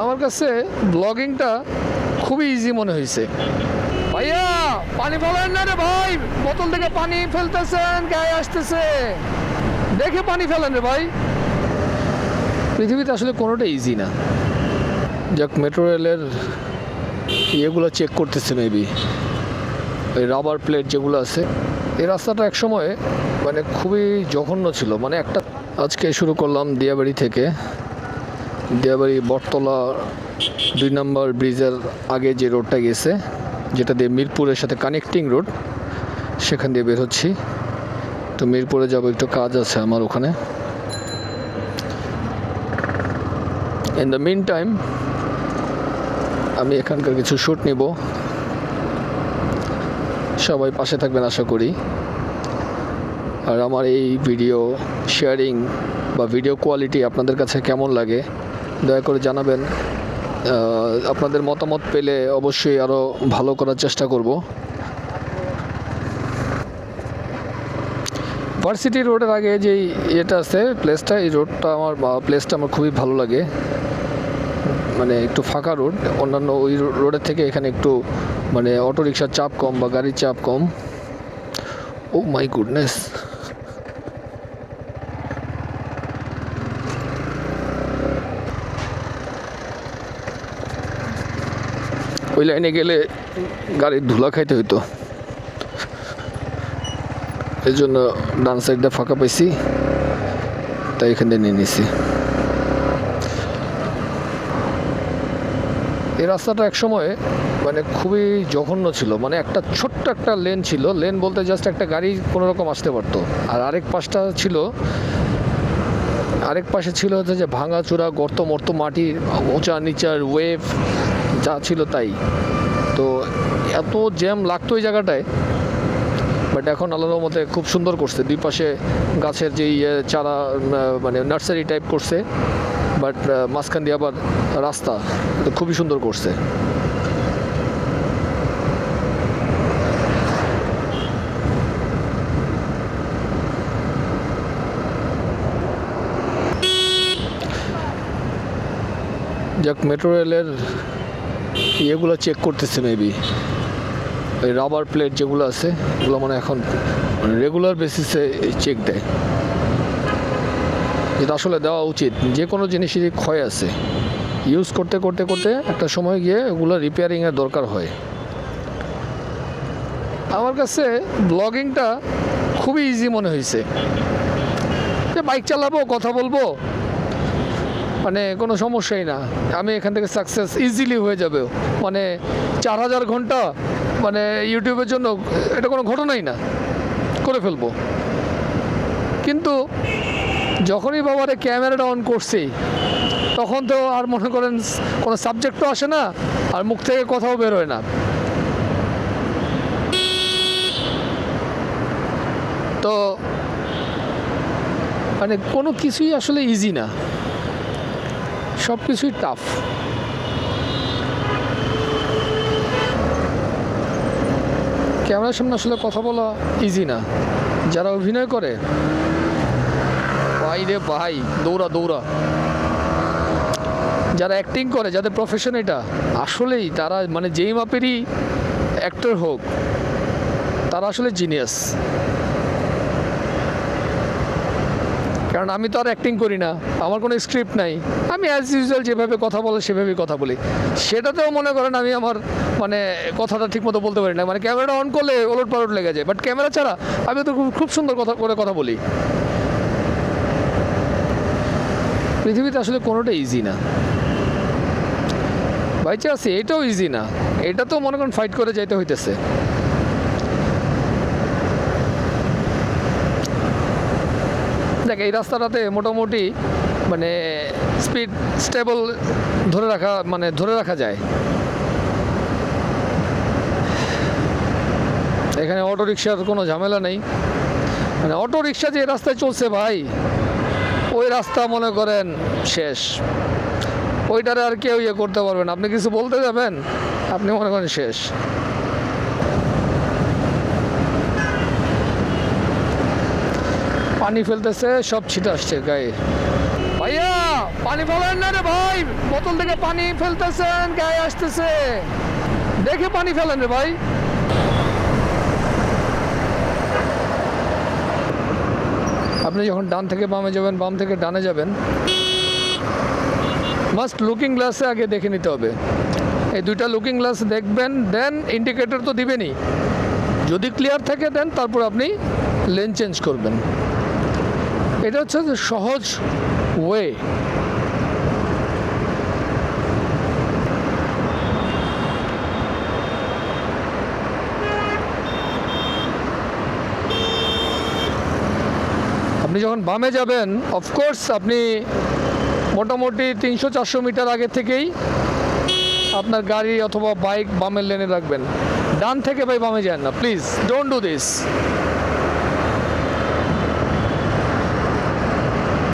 আমার কাছে ব্লগিংটা খুবই ইজি মনে হয়েছে ভাইয়া, পানি ফেলেন না রে ভাই। বোতল থেকে পানি ফেলতেছেন, গায়ে আসতেছে। দেখে পানি ফেলেন রে ভাই। পৃথিবীতে আসলে কোনোটা ইজি না। যাক মেট্রো রেলের ইয়েগুলো চেক করতেছে মেবি ওই রাবার প্লেট যেগুলো আছে। এই রাস্তাটা এক সময় মানে খুবই জঘন্য ছিল। মানে একটা আজকে শুরু করলাম দিয়াবাড়ি থেকে। দিয়াবাড়ি বটতলা দুই নম্বর ব্রিজের আগে যে রোডটা গেছে, যেটা দিয়ে মিরপুরের সাথে কানেক্টিং রোড সেখান দিয়ে বের হচ্ছি। তো মিরপুরে যাব, একটু কাজ আছে আমার ওখানে। ইন দ্য মিন টাইম আমি এখানকার কিছু শ্যুট নিব। সবাই পাশে থাকবেন, আশা করি। আর আমার এই ভিডিও শেয়ারিং বা ভিডিও কোয়ালিটি আপনাদের কাছে কেমন লাগে দয়া করে জানাবেন। আপনাদের মতামত পেলে অবশ্যই আরও ভালো করার চেষ্টা করব। ভার্সিটি রোডের আগে যে ইয়েটা আছে প্লেসটা এই রোডটা আমার প্লেসটা আমার খুবই ভালো লাগে। মানে একটু ফাঁকা রোড অন্যান্য ওই রোডের থেকে এখানে একটু মানে অটো রিক্সার চাপ কম বা গাড়ির চাপ কম। ও মাই গুডনেস ওই লাইনে গেলে গাড়ির ধুলা খাইতে হইতো। এই জন্য ডান সাইডটা ফাঁকা পাইছি, তাই এখান থেকে নিয়ে নিছি। এই রাস্তাটা একসময় মানে খুবই জঘন্য ছিল মানে একটা ছোট্ট একটা লেন ছিল। লেন বলতে জাস্ট একটা গাড়ি কোনো রকম আসতে পারতো। আর আরেক পাশটা ছিল, আরেক পাশে ছিল হচ্ছে যে ভাঙাচোরা, গর্ত মর্ত, মাটি উঁচা নিচার ওয়েভ যা ছিল তাই। তো এত জ্যাম লাগতো ওই জায়গাটায় বাট এখন আল্লাহর মতে খুব সুন্দর করছে। দুই পাশে গাছের যে ইয়ে চারা মানে নার্সারি টাইপ করছে বাট মাঝখান দিয়ে আবার রাস্তা। খুবই সুন্দর করছে। যাক মেট্রো রেলের ইয়েগুলো চেক করতেছে মেবি ওই রাবার প্লেট যেগুলো আছে ওগুলো মানে এখন রেগুলার বেসিসে চেক দেয়। যেটা আসলে দেওয়া উচিত। যে কোনো জিনিসেরই ক্ষয় আছে। ইউজ করতে করতে করতে একটা সময় গিয়ে ওগুলো রিপেয়ারিংয়ের দরকার হয়। আমার কাছে ব্লগিংটা খুবই ইজি মনে হয়েছে যে বাইক চালাবো, কথা বলব মানে কোনো সমস্যাই না। আমি এখান থেকে সাকসেস ইজিলি হয়ে যাবে। মানে চার হাজার ঘণ্টা মানে ইউটিউবের জন্য এটা কোনো ঘটনাই না। করে ফেলব। কিন্তু যখনই বাবারে ক্যামেরাটা অন করছি, তখন তো আর মনে করেন কোনো সাবজেক্টও আসে না, আর মুখ থেকে কথাও বেরোয় না। তো মানে কোনো কিছুই আসলে ইজি না। সব কিছুই টাফ ক্যামেরার সামনে আসলে কথা বলা ইজি না। যারা অভিনয় করে, ভাই রে ভাই, দৌড়া দৌড়া। যারা অ্যাক্টিং করে, যাদের প্রফেশন এটা, আসলেই তারা মানে যেই মাপেরই অ্যাক্টর হোক, তারা আসলে জিনিয়াস কারণ আমি তো আর অ্যাক্টিং করি না। আমার কোনো স্ক্রিপ্ট নাই। আমি অ্যাজ ইউজুয়াল যেভাবে কথা বলে, সেভাবেই কথা বলি। সেটাতেও মনে করেন আমি আমার মানে কথাটা ঠিকমতো বলতে পারি না। মানে ক্যামেরাটা অন করলে ওলট পালট লেগে যায়। বাট ক্যামেরা ছাড়া আমি তো খুব সুন্দর কথা, করে কথা বলি। পৃথিবীতে আসলে কোনোটা ইজি না। বাইচে আছে এটাও ইজি না। এটা তো মনে করেন ফাইট করে যাইতে হইতেছে। দেখ, এই রাস্তাটাতে মোটামুটি মানে স্পিড স্টেবল ধরে রাখা মানে ধরে রাখা যায়। এখানে অটো রিক্সার কোনো ঝামেলা নেই। মানে অটো রিক্সা যে রাস্তায় চলছে ভাই, ওই রাস্তা মনে করেন শেষ। ওইটারে আর কেউ ইয়ে করতে পারবেন আপনি কিছু বলতে যাবেন? আপনি মনে করেন শেষ। পানি ফেলতেছে, সব ছিটে আসছে গায়ে। ভাইয়া, পানি ফেলেন না রে ভাই, বোতল থেকে পানি ফেলতেছেন, গায়ে আসতেছে। দেখে পানি ফেলেন রে ভাই। আপনি যখন ডান থেকে বামে যাবেন, বাম থেকে ডানে যাবেন মাস্ট লুকিং গ্লাসে আগে দেখে নিতে হবে। এই দুইটা লুকিং গ্লাস দেখবেন, দেন ইন্ডিকেটর তো দিবেনই। যদি ক্লিয়ার থাকে, দেন তারপর আপনি লেন চেঞ্জ করবেন। এটা হচ্ছে সহজ ওয়ে। আপনি যখন বামে যাবেন অফকোর্স আপনি মোটামুটি তিনশো চারশো মিটার আগে থেকেই আপনার গাড়ি অথবা বাইক বামের লেনে রাখবেন। ডান থেকে ভাই বামে যান না প্লিজ ডোন্ট ডু দিস